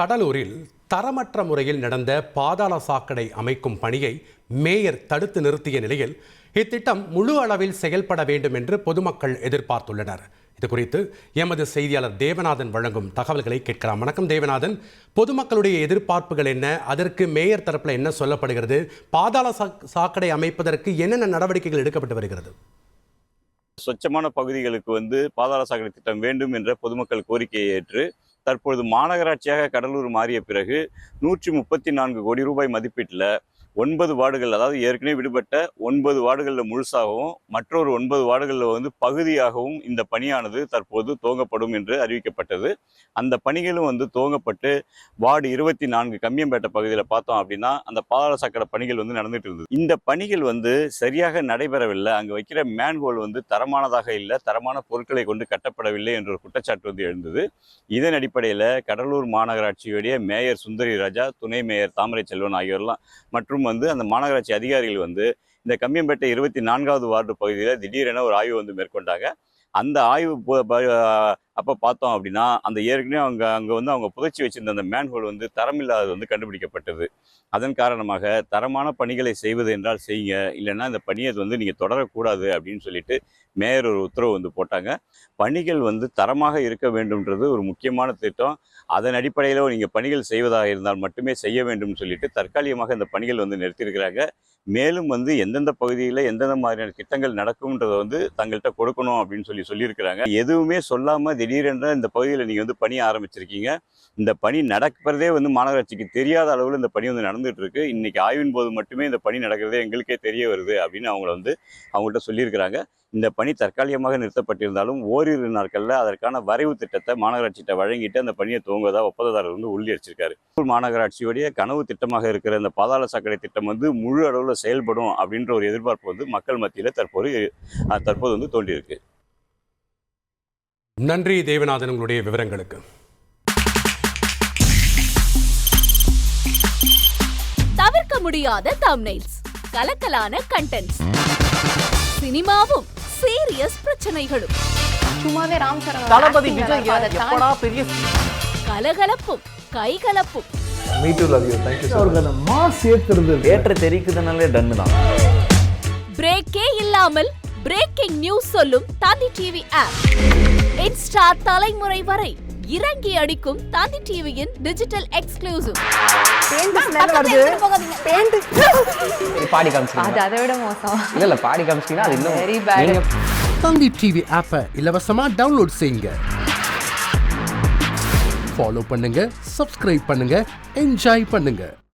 கடலூரில் தரமற்ற முறையில் நடந்த பாதாள சாக்கடை அமைக்கும் பணியை மேயர் தடுத்து நிறுத்திய நிலையில் இத்திட்டம் முழு அளவில் செயல்பட வேண்டும் என்று பொதுமக்கள் எதிர்பார்த்துள்ளனர். இது குறித்து எமது செய்தியாளர் தேவநாதன் வழங்கும் தகவல்களை கேட்கலாம். வணக்கம் தேவநாதன். பொதுமக்களுடைய எதிர்பார்ப்புகள் என்ன? அதற்கு மேயர் தரப்பில் என்ன சொல்லப்படுகிறது? பாதாள சா- சாக்கடை அமைப்பதற்கு என்னென்ன நடவடிக்கைகள் எடுக்கப்பட்டு வருகிறது? சொச்சமான பகுதிகளுக்கு வந்து பாதாள சாக்கடை திட்டம் வேண்டும் என்ற பொதுமக்கள் கோரிக்கையை ஏற்று தற்பொழுது மாநகராட்சியாக கடலூர் மாறிய பிறகு நூற்றி முப்பத்தி நான்கு கோடி ரூபாய் மதிப்பீட்டில் ஒன்பது வார்டுகள் அதாவது ஏற்கனவே விடுபட்ட ஒன்பது வார்டுகளில் முழுசாகவும் மற்றொரு ஒன்பது வார்டுகளில் வந்து பகுதியாகவும் இந்த பணியானது தற்போது துவங்கப்படும் என்று அறிவிக்கப்பட்டது. அந்த பணிகளும் வந்து துவங்கப்பட்டு வார்டு இருபத்தி நான்கு கம்மியம்பேட்டை பகுதியில் பார்த்தோம் அப்படின்னா அந்த பாதாள சக்கர பணிகள் வந்து நடந்துட்டு இருந்தது. இந்த பணிகள் வந்து சரியாக நடைபெறவில்லை. அங்கே வைக்கிற மேன்கோல் வந்து தரமானதாக இல்லை. தரமான பொருட்களை கொண்டு கட்டப்படவில்லை என்ற ஒரு குற்றச்சாட்டு வந்து எழுந்தது. இதன் அடிப்படையில் கடலூர் மாநகராட்சியுடைய மேயர் சுந்தரி ராஜா துணை மேயர் தாமரை செல்வன் ஆகியோர்லாம் மற்றும் வந்து அந்த மாநகராட்சி அதிகாரிகள் வந்து இந்த கம்மியம்பேட்டை இருபத்தி நான்காவது வார்டு பகுதியில் திடீரென ஒரு ஆய்வு வந்து மேற்கொண்டாங்க. அந்த ஆய்வு அப்போ பார்த்தோம் அப்படின்னா அந்த ஏற்கனவே அவங்க அங்கே வந்து அவங்க புதைச்சி வச்சிருந்த அந்த மேன்ஹோல் வந்து தரமில்லாதது வந்து கண்டுபிடிக்கப்பட்டது. அதன் காரணமாக தரமான பணிகளை செய்வது என்றால் செய்யுங்க. இல்லைன்னா இந்த பணியை வந்து நீங்கள் தொடரக்கூடாது அப்படின்னு சொல்லிட்டு மேயர் ஒரு உத்தரவு வந்து போட்டாங்க. பணிகள் வந்து தரமாக இருக்க வேண்டும்ன்றது ஒரு முக்கியமான திட்டம். அதன் அடிப்படையில் நீங்கள் பணிகள் செய்வதாக இருந்தால் மட்டுமே செய்ய வேண்டும்னு சொல்லிட்டு தற்காலிகமாக இந்த பணிகள் வந்து நிறுத்தியிருக்கிறாங்க. மேலும் வந்து எந்தெந்த பகுதியில் எந்தெந்த மாதிரியான திட்டங்கள் நடக்கும்ன்றதை வந்து தங்கள்கிட்ட கொடுக்கணும் அப்படின்னு சொல்லி சொல்லியிருக்கிறாங்க. எதுவுமே சொல்லாமல் திடீரென்று இந்த பகுதியில் நீங்கள் வந்து பணி ஆரம்பிச்சிருக்கீங்க. இந்த பணி நடக்கிறதே வந்து மாநகராட்சிக்கு தெரியாத அளவில் இந்த பணி வந்து நடந்துட்டு இருக்கு இன்னைக்கு ஆய்வின் போது மட்டுமே இந்த பணி நடக்கிறதே எங்களுக்கே தெரிய வருது அப்படின்னு அவங்கள வந்து அவங்கள்ட்ட சொல்லியிருக்கிறாங்க. இந்த பணி தற்காலிகமாக நிறுத்தப்பட்டிருந்தாலும் ஓரிரு நாட்களில் அதற்கான வரைவு திட்டத்தை மாநகராட்சிகிட்ட வழங்கிட்டு அந்த பணியை துவங்குவதா ஒப்பந்ததாரர் வந்து உறுதியளிச்சிருக்காரு கடலூர் மாநகராட்சியுடைய கனவு திட்டமாக இருக்கிற இந்த பாதாள சாக்கடை திட்டம் வந்து முழு அளவில் செயல்படும் அப்படின்ற ஒரு எதிர்பார்ப்பு வந்து மக்கள் மத்தியில் தற்போது தற்போது வந்து தோன்றியிருக்கு. நன்றி தேவநாதன் உங்களுடைய விவரங்களுக்கு. தவிர்க்க முடியாத தம்னைல்ஸ் கலக்கலான கண்டென்ட்ஸ் சினிமாவும் சீரியஸ் பிரச்சனைகளும். சும்மாவே ராம் தளபதி விஜய் எப்படா பெரிய கலகலப்பும் கைகலப்பும். மாஸ் ஏத்துறது தேட்டரை தெரிக்குதுனாலே டன்னு தான். பிரேக்கே இல்லாமல் பிரேக்கிங் நியூஸ் சொல்லும் தந்தி டிவி ஆப் இன்ஸ்டா தலைமுறை வரை இறங்கி அடிக்கும் தந்தி டிவியின் டிஜிட்டல் எக்ஸ்க்ளூசிவ் பாடி காமிச்சிங்க அது அதை விட மோசம். இல்ல இல்ல பாடி அது இன்னும். நீங்க தந்தி டிவி ஆப்பை இலவசமா டவுன்லோட் செய்யுங்க. ஃபாலோ பண்ணுங்க சப்ஸ்கிரைப் பண்ணுங்க என்ஜாய் பண்ணுங்க.